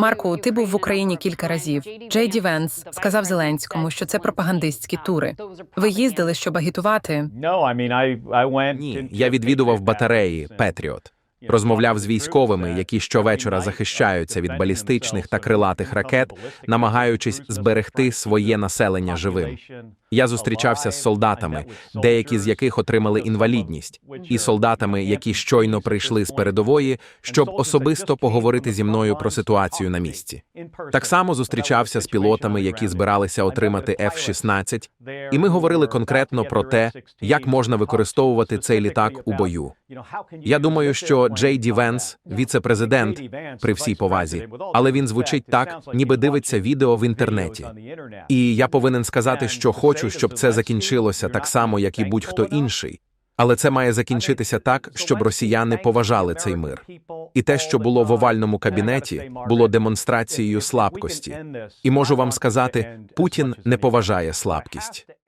Марку, ти був в Україні кілька разів. Джей Ді Венс сказав Зеленському, що це пропагандистські тури. Ви їздили, щоб агітувати. Ні, я відвідував батареї Петріот. Розмовляв з військовими, які щовечора захищаються від балістичних та крилатих ракет, намагаючись зберегти своє населення живим. Я зустрічався з солдатами, деякі з яких отримали інвалідність, і солдатами, які щойно прийшли з передової, щоб особисто поговорити зі мною про ситуацію на місці. Так само зустрічався з пілотами, які збиралися отримати F-16, і ми говорили конкретно про те, як можна використовувати цей літак у бою. Я думаю, що Джей Ді Венс, віце-президент, при всій повазі, але він звучить так, ніби дивиться відео в інтернеті. І я повинен сказати, що хочу, щоб це закінчилося так само, як і будь-хто інший. Але це має закінчитися так, щоб росіяни поважали цей мир. І те, що було в овальному кабінеті, було демонстрацією слабкості. І можу вам сказати, Путін не поважає слабкість.